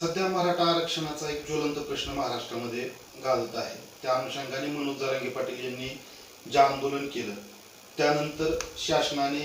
सध्या मराठा आरक्षणाचा एक ज्वलंत प्रश्न महाराष्ट्रामध्ये गाजत आहे. त्या अनुषंगाने मनोज जरांगे पाटील यांनी जे आंदोलन केलं त्यानंतर शासनाने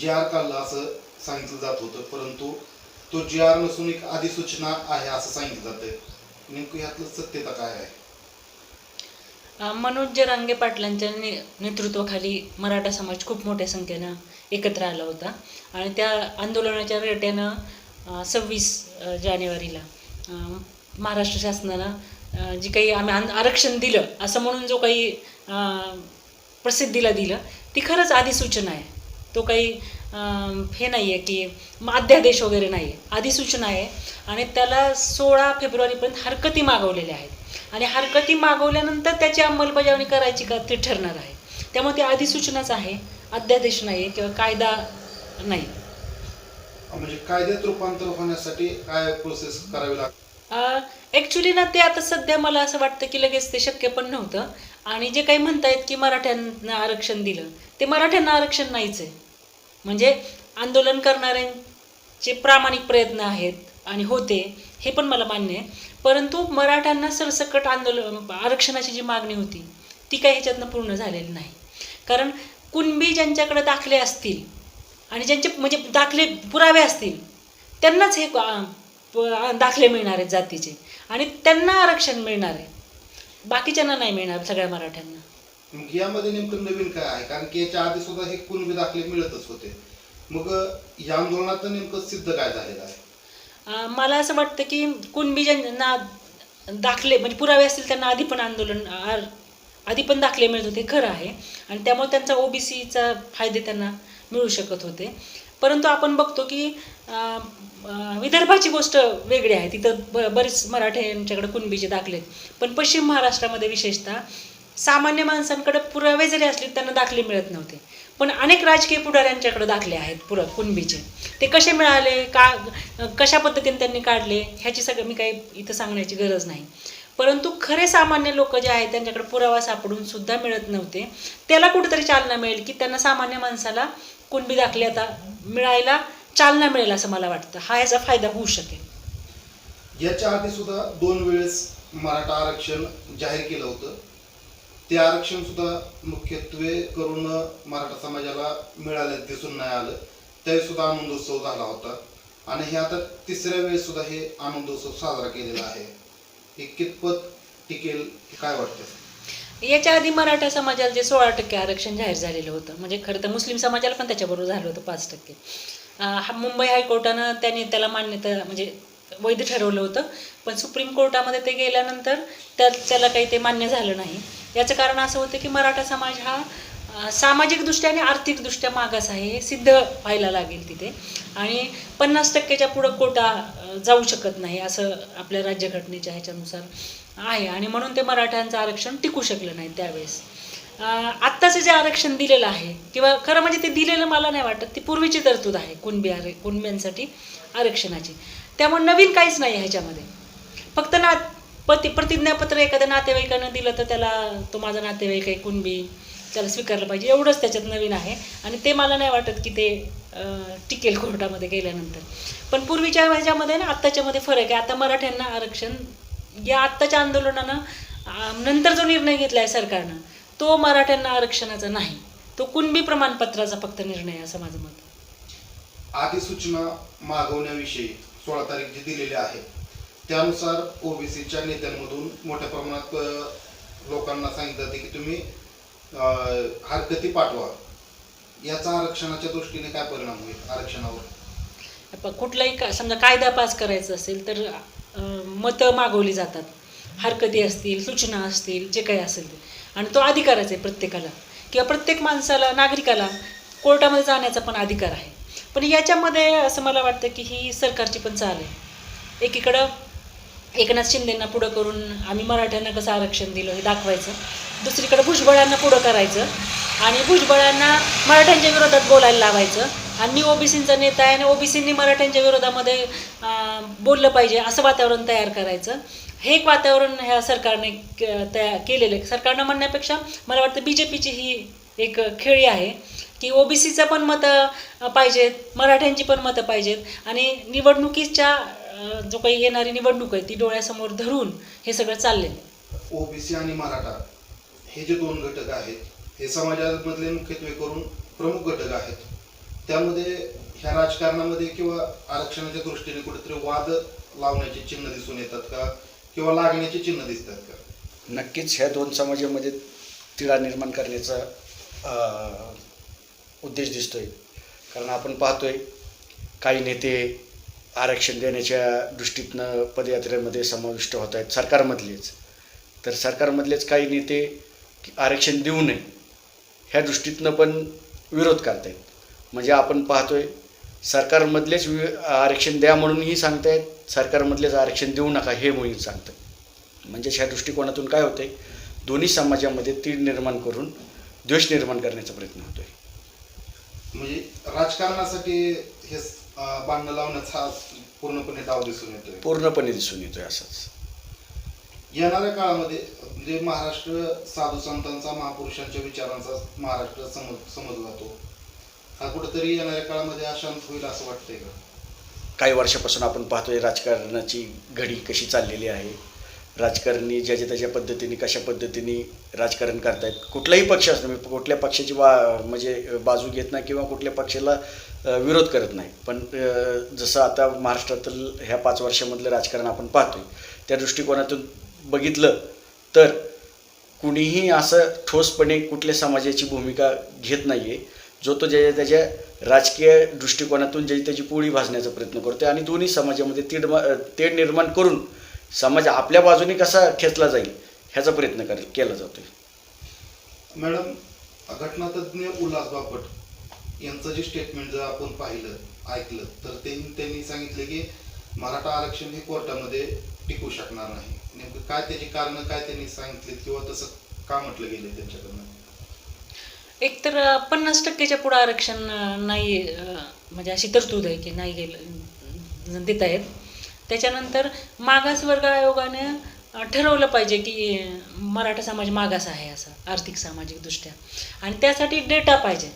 जे आर काढला असं सांगितलं जात होतं परंतु तो जे आर नसून एक अधिसूचना आहे असं सांगितलं जातंय नेमकं यातलं सत्यता काय आहे? मनोज जरांगे पाटलांच्या नेतृत्वाखाली मराठा समाज खूप मोठ्या संख्येनं एकत्र आला होता. आणि त्या आंदोलनाच्या रेट्यानं सव्वीस जानेवारीला. महाराष्ट्र शासनानं जी काही आम्ही आरक्षण दिलं असं म्हणून जो काही प्रसिद्धीला दिलं ती खरंच अधिसूचना आहे. तो काही हे नाही आहे की अध्यादेश वगैरे नाही आहे अधिसूचना आहे आणि त्याला सोळा फेब्रुवारीपर्यंत हरकती मागवलेल्या आहेत. आणि हरकती मागवल्यानंतर त्याची अंमलबजावणी करायची का ते ठरणार आहे. त्यामुळे ती अधिसूचनाच आहे अध्यादेश नाही आहे किंवा कायदा नाही. म्हणजे कायद्यात रूपांतर होण्यासाठी काय प्रोसेस करावी लागते? ऍक्च्युली ना ते आता सध्या मला असं वाटतं की लगेच ते शक्य पण नव्हतं. आणि जे काही म्हणतायत की मराठ्यांना आरक्षण दिलं ते मराठ्यांना आरक्षण नाहीच आहे. म्हणजे आंदोलन करणाऱ्यांचे प्रामाणिक प्रयत्न आहेत आणि होते हे पण मला मान्य आहे. परंतु मराठ्यांना सरसकट आंदोलन आरक्षणाची जी मागणी होती ती काही ह्याच्यातनं पूर्ण झालेली नाही. कारण कुणबी ज्यांच्याकडे दाखले असतील आणि ज्यांचे म्हणजे दाखले पुरावे असतील त्यांनाच हे दाखले मिळणार आहेत जातीचे. आणि त्यांना आरक्षण मिळणार आहे. बाकीच्यांना नाही मिळणार सगळ्या मराठ्यांना. मग यामध्ये नेमकं नवीन काय आहे? कारण की याच्या आधी सुद्धा हे कुणबी दाखले मिळतच होते. मग या आंदोलनात नेमकं सिद्ध काय झालेलं आहे? मला असं वाटतं की कुणबी ज्यांना दाखले म्हणजे पुरावे असतील त्यांना आधी पण आंदोलन आधी पण दाखले मिळत होते खरं आहे. आणि त्यामुळे त्यांचा ओबीसीचा फायदे त्यांना मिळू शकत होते. परंतु आपण बघतो की विदर्भाची गोष्ट वेगळी आहे. तिथं ब बरेच मराठ्यांच्याकडे कुणबीचे दाखले आहेत. पण पश्चिम महाराष्ट्रामध्ये विशेषतः सामान्य माणसांकडे पुरावे जरी असले त्यांना दाखले मिळत नव्हते. पण अनेक राजकीय पुढाऱ्यांच्याकडे दाखले आहेत पुर कुणबीचे. ते कसे मिळाले? का कशा पद्धतीने त्यांनी काढले? ह्याची सगळं मी काही इथं सांगण्याची गरज नाही. परंतु खरे सामान्य लोक जे आहेत त्यांच्याकडे पुरावा सापडून सुद्धा मिळत नव्हते. त्याला कुठेतरी चालना मिळेल की त्यांना सामान्य माणसाला कुणबी दाखले आता मिळायला चालना मिळेल असं मला वाटतं. हा याचा फायदा होऊ शकेल. याच्या आधी सुद्धा दोन वेळेस मराठा आरक्षण जाहीर केलं होतं. ते आरक्षण सुद्धा मुख्यत्वे करून मराठा समाजाला मिळालं दिसून नाही आलं. त्यावेळी सुद्धा आनंदोत्सव झाला होता. आणि हे आता तिसऱ्या वेळेस सुद्धा हे आनंदोत्सव साजरा केलेला आहे. हे कितपत टिकेल हे काय वाटतं? याच्या आधी मराठा समाजाला जे सोळा टक्के आरक्षण जाहीर झालेलं होतं म्हणजे खरं तर मुस्लिम समाजाला पण त्याच्याबरोबर झालं होतं पाच टक्के. हा मुंबई हायकोर्टानं त्याने त्याला मान्यता म्हणजे वैध ठरवलं होतं पण सुप्रीम कोर्टामध्ये ते गेल्यानंतर त्या त्याला काही ते मान्य झालं नाही. याचं कारण असं होतं की मराठा समाज हा सामाजिकदृष्ट्या आणि आर्थिकदृष्ट्या मागास आहे हे सिद्ध व्हायला लागेल तिथे. आणि पन्नास टक्क्याच्या पुढं कोटा जाऊ शकत नाही असं आपल्या राज्यघटनेच्या ह्याच्यानुसार. आहे. आणि म्हणून ते मराठ्यांचं आरक्षण टिकू शकलं नाही त्यावेळेस. आत्ताचं जे आरक्षण दिलेलं आहे किंवा खरं म्हणजे ते दिलेलं मला नाही वाटत ती पूर्वीची तरतूद आहे कुणबी आर कुणब्यांसाठी आरक्षणाची. त्यामुळे नवीन काहीच नाही आहे ह्याच्यामध्ये. फक्त ना पती प्रतिज्ञापत्र एखाद्या नातेवाईकानं दिलं तर त्याला तो माझा नातेवाईक आहे कुणबी त्याला स्वीकारलं पाहिजे एवढंच त्याच्यात नवीन आहे. आणि ते मला नाही वाटत की ते टिकेल कोर्टामध्ये गेल्यानंतर. पण पूर्वीच्या ह्याच्यामध्ये ना आत्ताच्यामध्ये फरक आहे. आता मराठ्यांना आरक्षण या आत्ताच्या आंदोलनानं नंतर जो निर्णय घेतला आहे सरकारनं तो मराठ्यांना आरक्षणाचा नाही. तो कुणबी प्रमाणपत्राचा फक्त निर्णय आहे असं माझं मत आहे. अधिसूचना मागवण्याविषयी सोळा तारीख जी दिलेली आहे त्यानुसार ओबीसीच्या नेत्यांमधून मोठ्या प्रमाणात लोकांना सांगितलं जाते की तुम्ही हरकती पाठवा. याचा आरक्षणाच्या दृष्टीने काय परिणाम होईल आरक्षणावर? कुठलाही का समजा कायदा पास करायचा असेल तर मतं मागवली जातात. हरकती असतील सूचना असतील जे काही असेल ते. आणि तो अधिकारच आहे प्रत्येकाला. किंवा प्रत्येक माणसाला नागरिकाला कोर्टामध्ये जाण्याचा पण अधिकार आहे. पण याच्यामध्ये असं मला वाटतं की ही सरकारची पण चाल आहे. एकीकडं एकनाथ शिंदेंना पुढं करून आम्ही मराठ्यांना कसं आरक्षण दिलं हे दाखवायचं. दुसरीकडं भुजबळांना पुढं करायचं. आणि भुजबळांना मराठ्यांच्या विरोधात बोलायला लावायचं. आणि मी ओबीसींचा नेता आहे आणि ओबीसींनी मराठ्यांच्या विरोधामध्ये बोललं पाहिजे असं वातावरण तयार करायचं. हे एक वातावरण ह्या सरकारने तया केलेलं आहे. सरकारनं म्हणण्यापेक्षा मला वाटतं बी जे पीची ही एक खेळी आहे की ओबीसीचं पण मतं पाहिजेत मराठ्यांची पण मतं पाहिजेत आणि निवडणुकीच्या जो काही येणारी निवडणूक आहे ती डोळ्यासमोर धरून हे सगळं चाललेलं ओबीसी आणि मराठा हे जे दोन घटक आहेत हे समाजामधले मुख्यत्वे करून प्रमुख घटक आहेत. त्यामध्ये ह्या राजकारणामध्ये किंवा आरक्षणाच्या दृष्टीने कुठेतरी वाद लावण्याची चिन्ह दिसून येतात का? किंवा लागण्याची चिन्ह दिसतात का? नक्कीच ह्या दोन समाजामध्ये तिढा निर्माण करण्याचा उद्देश दिसतोय. कारण आपण पाहतोय काही नेते आरक्षण देण्याच्या दृष्टीतनं पदयात्रेमध्ये समाविष्ट होत आहेत सरकारमधलेच. तर सरकारमधलेच काही नेते की आरक्षण देऊ नये ह्या दृष्टीतनं पण विरोध करत आहेत म्हणजे आपण पाहतोय सरकारमधलेच वि आरक्षण द्या म्हणूनही सांगतायत. सरकारमधलेच आरक्षण देऊ नका हे मोहीम सांगतात. म्हणजे ह्या दृष्टिकोनातून काय होतंय? दोन्ही समाजामध्ये तीड निर्माण करून द्वेष निर्माण करण्याचा प्रयत्न होतोय. म्हणजे राजकारणासाठी हे अं, बांधणं लावण्याचा हा पूर्णपणे डाव दिसून येतोय. पूर्णपणे दिसून येतोय असंच. येणाऱ्या काळामध्ये म्हणजे महाराष्ट्र साधू संतांचा महापुरुषांच्या विचारांचा महाराष्ट्र समज समजला जातो हा कुठेतरी येणाऱ्या काळामध्ये अशांत होईल असं वाटतंय का? काही वर्षापासून आपण पाहतोय राजकारणाची घडी कशी चाललेली आहे. राजकारणी ज्याच्या त्याच्या पद्धतीने कशा पद्धतीने राजकारण करतायत. कुठलाही पक्ष असतो मी कुठल्या पक्षाची वा म्हणजे बाजू घेत नाही किंवा कुठल्या पक्षाला विरोध करत नाही. पण जसं आता महाराष्ट्रातील ह्या पाच वर्षामधलं राजकारण आपण पाहतोय त्या दृष्टिकोनातून बघितलं तर कुणीही असं ठोसपणे कुठल्या समाजाची भूमिका घेत नाही आहे जो तो ज्याच्या त्याच्या राजकीय दृष्टिकोनातून ज्याची त्याची पोळी भाजण्याचा प्रयत्न करतोय आणि दोन्ही समाजामध्ये तीड तेढ निर्माण करून समाज आपल्या बाजूने कसा खेचला जाईल ह्याचा प्रयत्न कर केला जातोय. मॅडम घटनातज्ञ उल्हास बापट यांचं जे स्टेटमेंट जर आपण पाहिलं ऐकलं तर ते त्यांनी सांगितले की मराठा आरक्षण हे कोर्टामध्ये टिकू शकणार नाही. नेमकं काय त्याची कारण काय त्यांनी सांगितले किंवा तसं का म्हटलं गेलं त्यांच्याकडनं? एकतर तर पन्नास टक्क्याच्या पुढं आरक्षण नाही म्हणजे अशी तरतूद आहे की नाही गेलं देता येत त्याच्यानंतर मागासवर्ग आयोगाने ठरवलं पाहिजे की मराठा समाज मागास आहे असं आर्थिक सामाजिकदृष्ट्या आणि त्यासाठी डेटा पाहिजे.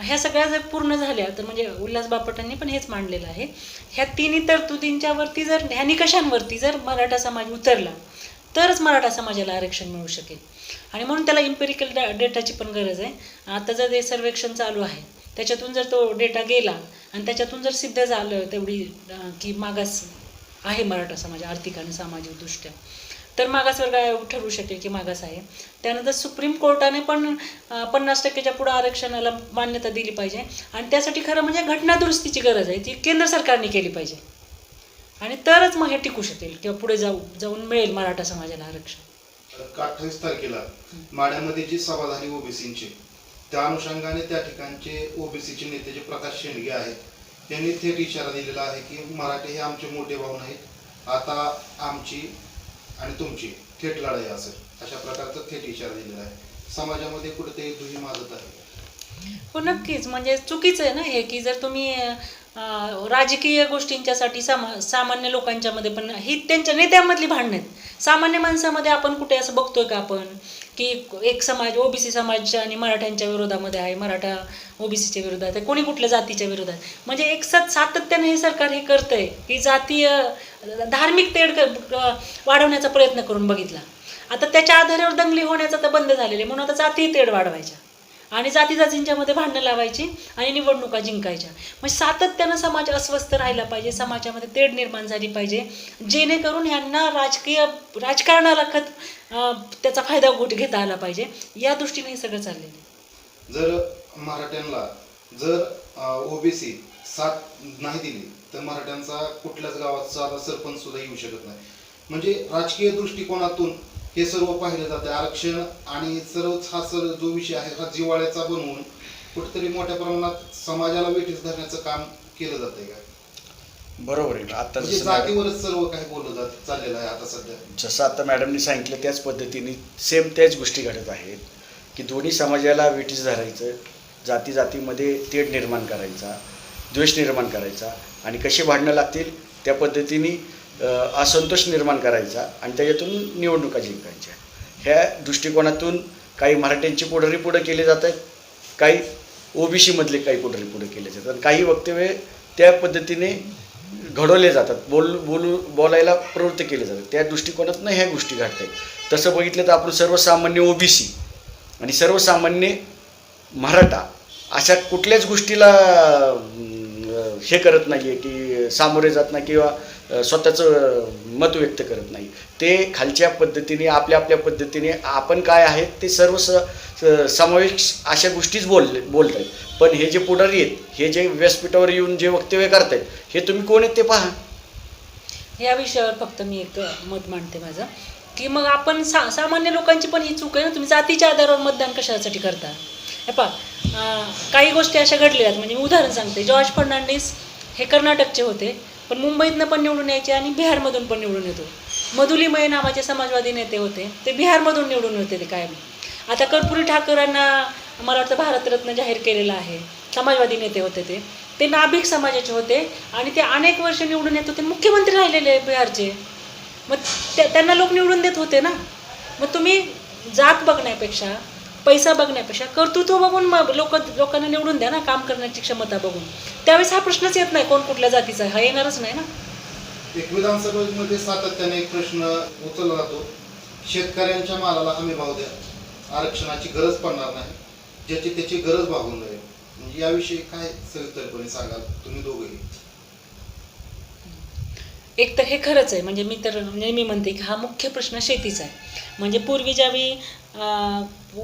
ह्या सगळ्या जर पूर्ण झाल्या तर म्हणजे उल्हास बापटांनी पण हेच मांडलेलं आहे. ह्या तिन्ही तरतुदींच्यावरती जर ह्या निकषांवरती जर मराठा समाज उतरला तरच मराठा समाजाला आरक्षण मिळू शकेल. आणि म्हणून त्याला इम्पेरिकल डा डेटाची पण गरज आहे. आता जर ते सर्वेक्षण चालू आहे त्याच्यातून जर तो डेटा गेला आणि त्याच्यातून जर सिद्ध झालं तेवढी की मागास आहे मराठा समाज आर्थिक आणि सामाजिकदृष्ट्या तर मागासवर्ग आयोग ठरवू शकेल की मागास आहे. त्यानंतर सुप्रीम कोर्टाने पण पन्नास टक्केच्या पुढं आरक्षणाला मान्यता दिली पाहिजे. आणि त्यासाठी खरं म्हणजे घटनादुरुस्तीची गरज आहे ती केंद्र सरकारने केली पाहिजे. आणि तरच मग हे टिकू शकेल किंवा पुढे जाऊ जाऊन मिळेल मराठा समाजाला आरक्षण. अठ्ठावीस तारखेला माड्यामध्ये जी सभा झाली ओबीसीची त्या अनुषंगाने त्या ठिकाणचे ओबीसीचे नेते जे प्रकाश शेंडगे आहेत त्यांनी थेट इशारा दिलेला आहे की मराठी हे आमचे मोठे भाऊ नाहीत. आता आमची आणि तुमची थेट लढाई असेल. अशा प्रकारचा थेट इशारा दिलेला आहे. समाजामध्ये कुठेतरी दुही माजत आहे. हो नक्कीच. म्हणजे चुकीचं आहे ना हे की जर तुम्ही राजकीय गोष्टींच्यासाठी सामा सामान्य लोकांच्यामध्ये पण ही त्यांच्या नेत्यांमधली भांडणं आहेत. सामान्य माणसामध्ये आपण कुठे असं बघतोय का आपण? की एक समाज ओबीसी समाज आणि मराठ्यांच्या विरोधामध्ये आहे मराठा ओबीसीच्या विरोधात आहे कोणी कुठल्या जातीच्या विरोधात म्हणजे एक सत सातत्याने हे सरकार हे करतंय की जातीय धार्मिक तेढ वाढवण्याचा प्रयत्न करून बघितला. आता त्याच्या आधारावर दंगली होण्याचं तर बंद झालेले म्हणून आता जातीय तेढ वाढवायच्या. आणि जाती मध्ये भांडणं लावायची आणि निवडणुका जिंकायच्या. मग सातत्यानं समाज अस्वस्थ राहिला पाहिजे समाजामध्ये तेढ निर्माण झाली पाहिजे. जेणेकरून ह्यांना राजकीय राजकारणाला खत त्याचा फायदा गोट घेता आला पाहिजे. या दृष्टीने हे सगळं चाललेलं आहे जर मराठ्यांना जर ओबीसी साथ नाही दिली तर मराठ्यांचा कुठल्याच गावात साधा सरपंच सुद्धा येऊ शकत नाही. म्हणजे राजकीय दृष्टिकोनातून हे सर्व पाहिलं जाते. आरक्षण आणि सर्व हा सर्व जो विषय आहे हा जिवाळ्याचा बनवून कुठेतरी मोठ्या प्रमाणात समाजाला वेठीस धरण्याचं काम केलं जातंय का? बरोबर आहे. आता म्हणजे जसं जातीवरच सर्व काही बोललं जात चाललेलं आहे आता सध्या. जसं आता मॅडमनी सांगितलं त्याच पद्धतीने सेम त्याच गोष्टी घडत आहेत. की दोन्ही समाजाला वेठीस धरायचं जाती जातीमध्ये तेढ निर्माण करायचा द्वेष निर्माण करायचा आणि कशी भांडणं लागतील त्या पद्धतीने असंतोष निर्माण करायचा आणि त्याच्यातून निवडणुका जिंकायच्या. ह्या दृष्टिकोनातून काही मराठ्यांची पुढारी पुढं केले जात आहेत काही ओबीसीमधले काही पुढारी पुढे केले जातात आणि काही वक्तव्य त्या पद्धतीने घडवले जातात. बोल बोलू बोलायला प्रवृत्त केले जातात. त्या दृष्टिकोनातून ह्या गोष्टी घडत आहेत. तसं बघितलं तर आपण सर्वसामान्य ओबीसी आणि सर्वसामान्य मराठा अशा कुठल्याच गोष्टीला हे करत नाही आहे की सामोरे जात नाही किंवा स्वतःचं मत व्यक्त करत नाही. ते खालच्या पद्धतीने आपल्या आपल्या पद्धतीने आपण काय आहेत ते सर्व स समावेश अशा गोष्टीच बोल बोलत आहेत पण हे जे पुढारी आहेत हे जे व्यासपीठावर येऊन जे वक्तव्य करतायत हे तुम्ही कोण आहेत ते पहा. या विषयावर फक्त मी एक मत मांडते माझं की मग आपण सा सामान्य लोकांची पण ही चूक आहे ना तुम्ही जातीच्या आधारावर मतदान कशासाठी करता? हे पहा काही गोष्टी अशा घडलेल्या आहेत. म्हणजे मी उदाहरण सांगते. जॉर्ज फर्नांडिस हे कर्नाटकचे होते पण मुंबईतनं पण निवडून यायचे आणि बिहारमधून पण निवडून येतो मधुलिमय नावाचे समाजवादी नेते होते. ते बिहारमधून निवडून होते ते कायम. आता कर्पुरी ठाकरांना मला वाटतं भारतरत्न जाहीर केलेला आहे. समाजवादी नेते होते ते. ते नाभिक समाजाचे होते आणि ते अनेक वर्ष निवडून येत होते मुख्यमंत्री राहिलेले बिहारचे. मग त्या त्यांना लोक निवडून देत होते ना. मग तुम्ही जात बघण्यापेक्षा पैसा बघण्यापेक्षा कर्तृत्व बघून मग लोक लोकांना निवडून द्या ना काम करण्याची क्षमता बघून. त्यावेळेस हा प्रश्नच येत नाही कोण कुठल्या जातीचा हा येणारच नाही ना. एक विधानसभेमध्ये सातत्याने एक प्रश्न उचलला जातो. शेतकऱ्यांच्या मालाला हमी भाव द्या. आरक्षणाची गरज पडणार नाही. ज्याची त्याची गरज भागून जाईल. म्हणजे याविषयी काय सविस्तरपणे सांगाल तुम्ही दोघेही? एक तर हे खरंच आहे. म्हणजे मी तर नेहमी म्हणते की हा मुख्य प्रश्न शेतीचा आहे. म्हणजे पूर्वी ज्यावेळी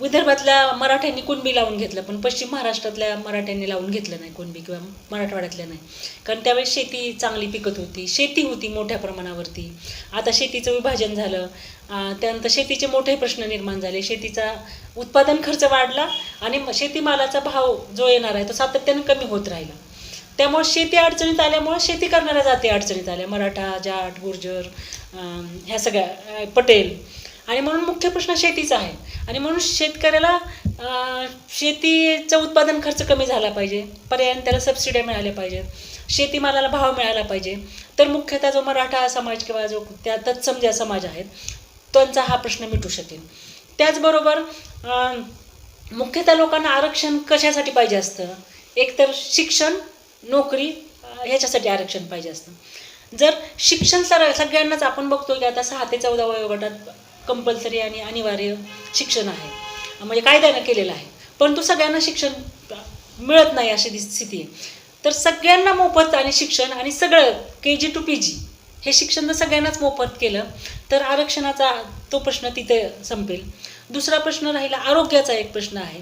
विदर्भातल्या मराठ्यांनी कुणबी लावून घेतलं पण पश्चिम महाराष्ट्रातल्या मराठ्यांनी लावून घेतलं नाही कुणबी किंवा मराठवाड्यातल्या नाही. कारण त्यावेळेस शेती चांगली पिकत होती. शेती होती मोठ्या प्रमाणावरती. आता शेतीचं विभाजन झालं. त्यानंतर शेतीचे मोठे प्रश्न निर्माण झाले. शेतीचा उत्पादन खर्च वाढला आणि म- शेतीमालाचा भाव जो येणार आहे तो सातत्याने कमी होत राहिला. त्यामुळे शेती अडचणीत आल्यामुळे शेती करणाऱ्या जाती अडचणीत आल्या. मराठा जाट गुर्जर ह्या सगळ्या पटेल आणि म्हणून मुख्य प्रश्न शेतीचा आहे. आणि म्हणून शेतकऱ्याला शेतीचं उत्पादन खर्च कमी झाला पाहिजे. पर्यायाने त्याला सबसिड्या मिळाल्या पाहिजेत शेतीमालाला भाव मिळाला पाहिजे. तर मुख्यतः जो मराठा समाज किंवा जो त्या तत्सम ज्या समाज आहेत त्यांचा हा प्रश्न मिटू शकेल. त्याचबरोबर मुख्यतः लोकांना आरक्षण कशासाठी पाहिजे असतं? एकतर शिक्षण नोकरी ह्याच्यासाठी आरक्षण पाहिजे असतं. जर शिक्षण सर सगळ्यांनाच आपण बघतो की आता सहा ते चौदा वयोगटात कंपल्सरी आणि अनिवार्य शिक्षण आहे. म्हणजे कायद्यानं केलेलं आहे. परंतु सगळ्यांना शिक्षण मिळत नाही अशी स्थिती आहे. तर सगळ्यांना मोफत आणि शिक्षण आणि सगळं के जी टू पी जी हे शिक्षण जर सगळ्यांनाच मोफत केलं तर आरक्षणाचा तो प्रश्न तिथे संपेल. दुसरा प्रश्न राहिला आरोग्याचा एक प्रश्न आहे.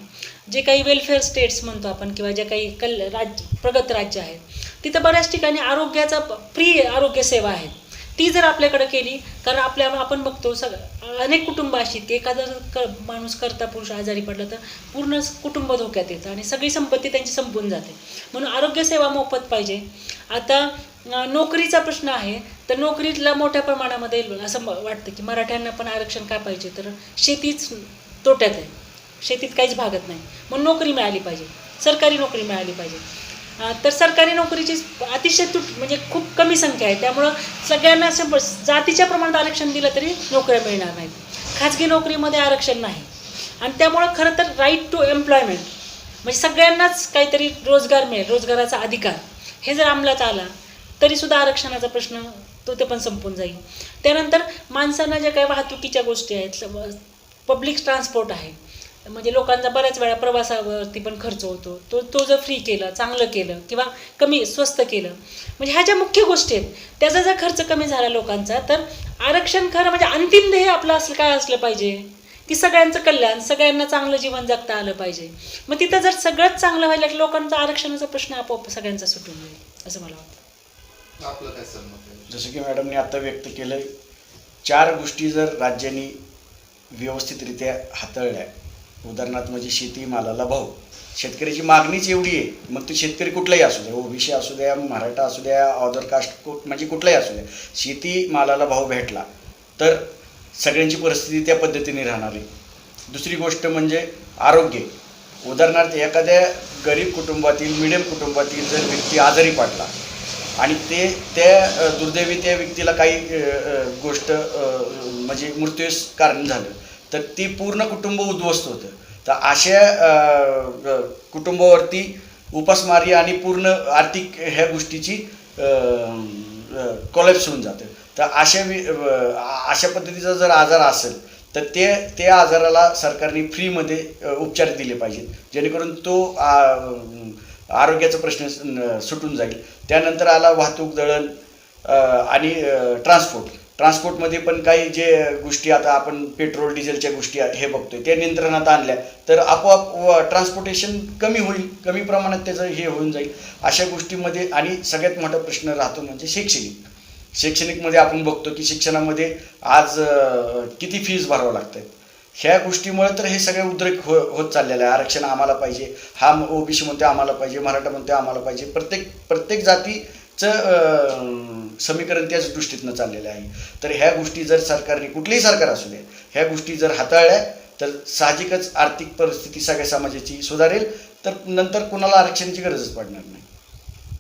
जे काही वेलफेअर स्टेट्स म्हणतो आपण किंवा जे काही कल राज्य प्रगत राज्य आहेत तिथं बऱ्याच ठिकाणी आरोग्याचा फ्री आरोग्य सेवा आहेत. ती जर आपल्याकडे केली कारण आपल्या आपण बघतो सग अनेक कुटुंब अशी आहेत की एखादा जर क माणूस करता पुरुष आजारी पडला तर पूर्ण कुटुंब धोक्यात येतं आणि सगळी संपत्ती त्यांची संपून जाते. म्हणून आरोग्यसेवा मोफत पाहिजे. आता नोकरीचा प्रश्न आहे तर नोकरीला मोठ्या प्रमाणामध्ये असं वाटतं की मराठ्यांना पण आरक्षण का पाहिजे? तर शेतीच तोट्यात आहे. शेतीत काहीच भागत नाही. मग नोकरी मिळाली पाहिजे. सरकारी नोकरी मिळाली पाहिजे. तर सरकारी नोकरीची अतिशय तुट म्हणजे खूप कमी संख्या आहे. त्यामुळं सगळ्यांना असं जातीच्या प्रमाणात आरक्षण दिलं तरी नोकऱ्या मिळणार नाहीत. खाजगी नोकरीमध्ये आरक्षण नाही. आणि त्यामुळं खरं तर राईट टू एम्प्लॉयमेंट म्हणजे सगळ्यांनाच काहीतरी रोजगार मिळेल रोजगाराचा अधिकार. हे जर अंमलात आला तरीसुद्धा आरक्षणाचा प्रश्न तो ते पण संपून जाईल. त्यानंतर माणसांना ज्या काही वाहतुकीच्या गोष्टी आहेत पब्लिक ट्रान्सपोर्ट आहे म्हणजे लोकांचा बऱ्याच वेळा प्रवासावरती पण खर्च होतो. तो तो जर फ्री केलं चांगलं केलं किंवा कमी स्वस्त केलं म्हणजे ह्या ज्या मुख्य गोष्टी आहेत त्याचा जर खर्च कमी झाला लोकांचा तर आरक्षण खरं म्हणजे अंतिम ध्येय आपलं असलं काय असलं पाहिजे? की सगळ्यांचं कल्याण सगळ्यांना चांगलं जीवन जगता आलं पाहिजे. मग तिथं जर सगळंच चांगलं व्हायला की लोकांचा आरक्षणाचा प्रश्न आपोआप सगळ्यांचा सुटून जाईल असं मला वाटतं. आपलं काय जसं की मॅडमने आता व्यक्त केलं चार गोष्टी जर राज्यांनी व्यवस्थितरित्या हाताळल्या उदाहरणार्थ म्हणजे शेती मालाला भाव. शेतकऱ्याची मागणीच एवढी आहे. मग ते शेतकरी कुठलाही असू द्या ओबीसी असू द्या मराठा असू द्या अदर कास्ट कु- म्हणजे कुठलाही असू द्या. शेती मालाला भाव भेटला तर सगळ्यांची परिस्थिती त्या पद्धतीने राहणार आहे. दुसरी गोष्ट म्हणजे आरोग्य. उदाहरणार्थ एखाद्या गरीब कुटुंबातील मिडियम कुटुंबातील जर व्यक्ती आजारी पडला आणि ते त्या दुर्दैवी त्या व्यक्तीला काही गोष्ट म्हणजे मृत्यूस कारण झालं तर ती पूर्ण कुटुंब उद्ध्वस्त होतं. तर अशा कुटुंबावरती उपासमारी आणि पूर्ण आर्थिक ह्या गोष्टीची कॉलेप्स होऊन जातं. तर अशा वि अशा पद्धतीचा जर आजार असेल तर ते त्या आजाराला सरकारने फ्रीमध्ये उपचार दिले पाहिजेत. जेणेकरून तो आरोग्याचा प्रश्न सुटून जाईल. त्यानंतर आला वाहतूक दळण आणि ट्रान्सपोर्ट ट्रान्सपोर्टमध्ये पण काही जे गोष्टी आता आपण पेट्रोल डिझेलच्या गोष्टी हे बघतोय त्या नियंत्रणात आणल्या तर आपोआप ट्रान्सपोर्टेशन कमी होईल कमी प्रमाणात त्याचं हे होऊन जाईल अशा गोष्टीमध्ये आणि सगळ्यात मोठा प्रश्न राहतो म्हणजे शैक्षणिक. शैक्षणिकमध्ये आपण बघतो की शिक्षणामध्ये आज किती फीज भरावं लागतं ह्या गोष्टीमुळे तर हे सगळे उद्रेक हो होत चाललेलं आहे. आरक्षण आम्हाला पाहिजे हा ओबीसी म्हणते आम्हाला पाहिजे मराठा म्हणते आम्हाला पाहिजे. प्रत्येक प्रत्येक जाती अं, समीकरण त्याच दृष्टीतनं चाललेलं आहे. तर ह्या गोष्टी जर सरकारने कुठलेही सरकार असू दे ह्या गोष्टी जर हाताळल्या तर साहजिकच आर्थिक परिस्थिती सगळ्या समाजाची सुधारेल. तर नंतर कुणाला आरक्षणाची गरजच पडणार नाही.